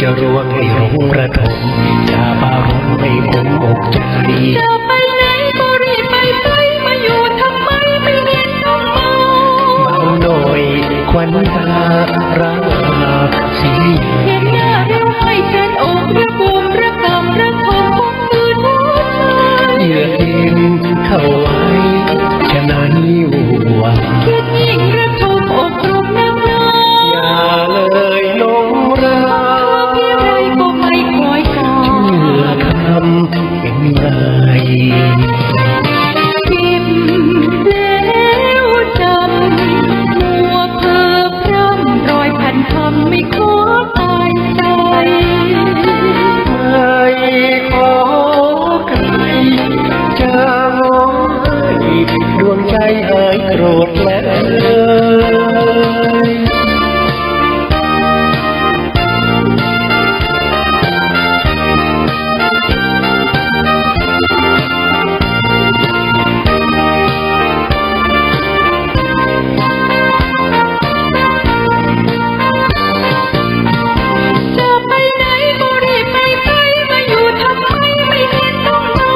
จะรวงให้หลงระทมจะบารมให้ผมอกใจจะไปไหนก็รีบไปไปมาอยู่ทำไมไม่เห็นน้องมองเบาหน่อยควันตา ใจหายโกรธแล้วจะไปไหนก็รีไปไปมาอยู่ทำไมไม่เห็นต้องมอ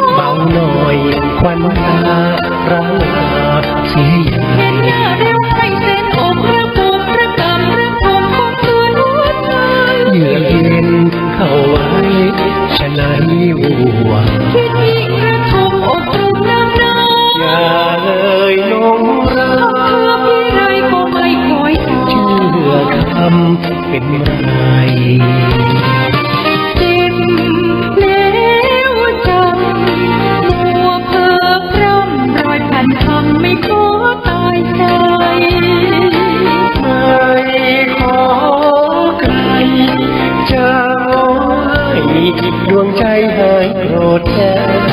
งเบาหน่อยควันตา ร้างอาเสียอย่าเห็นหน้าเร็วให้เส้นอกระบุมระกำระคมคงคืนหัวใจเยือกเย็นเข้าไว้ฉะนั้นวังคิดยิ่งระทมอกตรุมน้ำนาอย่าเลยลงรัทำเพื่อพี่ไรก็ไม่คอยเชื่อคำเป็นไร จะร้องไ